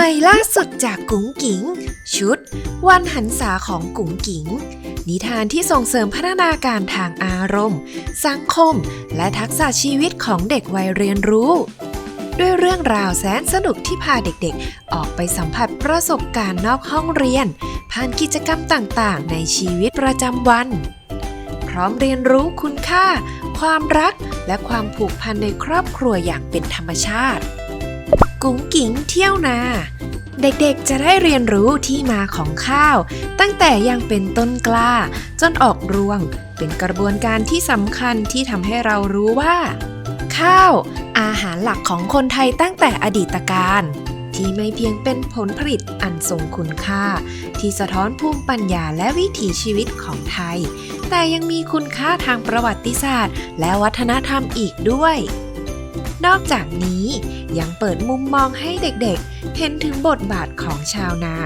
ม่ล่าสุดจากกุ๋งกิ๋งชุด วันหันษาของกุ๋งกิ๋งนิทานที่ส่งเสริมพัฒนาการทางอารมณ์ สังคม และทักษะชีวิตของเด็กวัยเรียนรู้ ด้วยเรื่องราวแสนสนุกที่พาเด็กๆ ออกไปสัมผัสประสบการณ์นอกห้องเรียน ผ่านกิจกรรมต่างๆ ในชีวิตประจำวัน พร้อมเรียนรู้คุณค่า ความรักและความผูกพันในครอบครัวอย่างเป็นธรรมชาติ กุ๋งกิ๋งเที่ยวนา เด็กๆจะได้เรียนรู้ที่มาของข้าว ตั้งแต่ยังเป็นต้นกล้า จนออกรวง เป็นกระบวนการที่สำคัญที่ทำให้เรารู้ว่า ข้าว อาหารหลักของคนไทยตั้งแต่อดีตการที่ไม่เพียงเป็นผลผลิตอันทรงคุณค่า ที่สะท้อนภูมิปัญญาและวิถีชีวิตของไทย แต่ยังมีคุณค่าทางประวัติศาสตร์ และวัฒนธรรมอีกด้วย นอกจากนี้ยังเปิดมุมมองให้เด็กๆ เห็นถึงบทบาทของชาวนา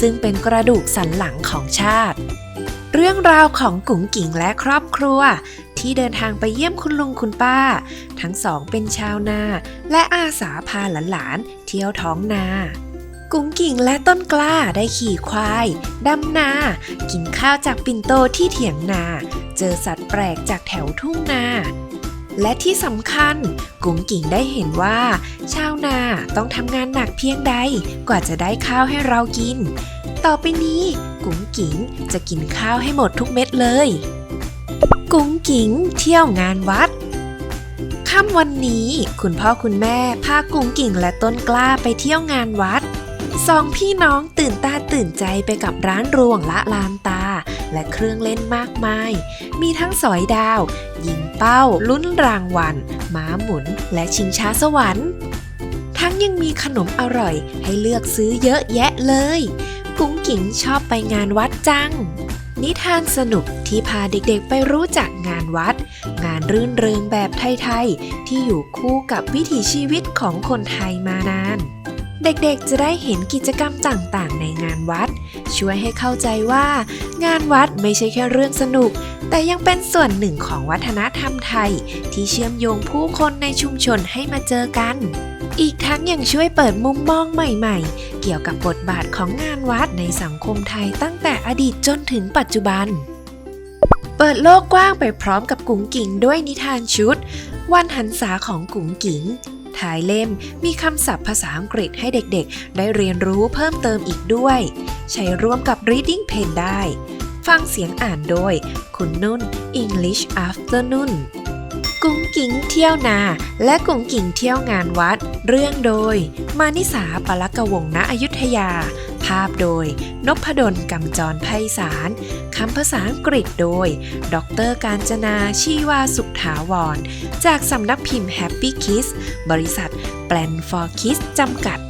ซึ่งเป็นกระดูกสันหลังของชาติ เรื่องราวของกุ๋งกิ๋งและครอบครัว ที่เดินทางไปเยี่ยมคุณลุงคุณป้า ทั้งสองเป็นชาวนา และอาสาพาหลานๆ เที่ยวท้องนา กุ๋งกิ่งและต้นกล้าได้ขี่ควายดำนา กินข้าวจากปิ่นโตที่เถียงนา เจอสัตว์แปลกจากแถวทุ่งนา และที่สำคัญ กุ๋งกิ่งได้เห็นว่า ชาวนาต้องทำงานหนักเพียงใดกว่าจะได้ข้าวให้เรากิน ต่อไปนี้ กุ๋งกิ่งจะกินข้าวให้หมดทุกเม็ดเลย กุ๋งกิ่งเที่ยวงานวัดค่ำวันนี้คุณพ่อคุณแม่พากุ๋งกิ่งและต้นกล้าไปเที่ยวงานวัดสองพี่น้องตื่นตาตื่นใจไปกับร้านรวงละลานตา และเครื่องเล่นมากมาย มีทั้งสอยดาว ยิงเป้า ลุ้นรางวัล ม้าหมุน และชิงช้าสวรรค์ ทั้งยังมีขนมอร่อยให้เลือกซื้อเยอะแยะเลย กุ้งกิ๋งชอบไปงานวัดจัง นิทานสนุกที่พาเด็กๆไปรู้จักงานวัด งานรื่นเริงแบบไทย ๆ ที่อยู่คู่กับวิถีชีวิตของคนไทยมานาน เด็กๆ จะได้เห็นกิจกรรมต่างๆ ในงานวัด ช่วยให้เข้าใจว่า งานวัดไม่ใช่แค่เรื่องสนุก แต่ยังเป็นส่วนหนึ่งของวัฒนธรรมไทย ที่เชื่อมโยงผู้คนในชุมชนให้มาเจอกัน อีกทั้งยังช่วยเปิดมุมมองใหม่ๆ เกี่ยวกับบทบาทของงานวัดในสังคมไทยตั้งแต่อดีตจนถึงปัจจุบัน เปิดโลกกว้างไปพร้อมกับกุ๋งกิ๋งด้วยนิทานชุด วันหันษาของกุ๋งกิ๋งท้ายเล่มมีคำศัพท์ภาษาอังกฤษให้เด็กๆ ได้เรียนรู้เพิ่มเติมอีกด้วย ใช้ร่วมกับ Reading Pen ได้ ฟังเสียงอ่านโดย คุณนุ่น English Afternoon กุ้งกิ๋งเที่ยวนา และกุ้งกิ๋งเที่ยวงานวัด เรื่องโดย มานิสาปลักกวงณอยุธยา ภาพโดย นพดลกำจรไพศาลคำภาษาอังกฤษโดย ดรการจนาชีวาสุขถาวร จากสำนักพิมพ์ Happy Kiss บริษัทแปลน for kiss จำกัด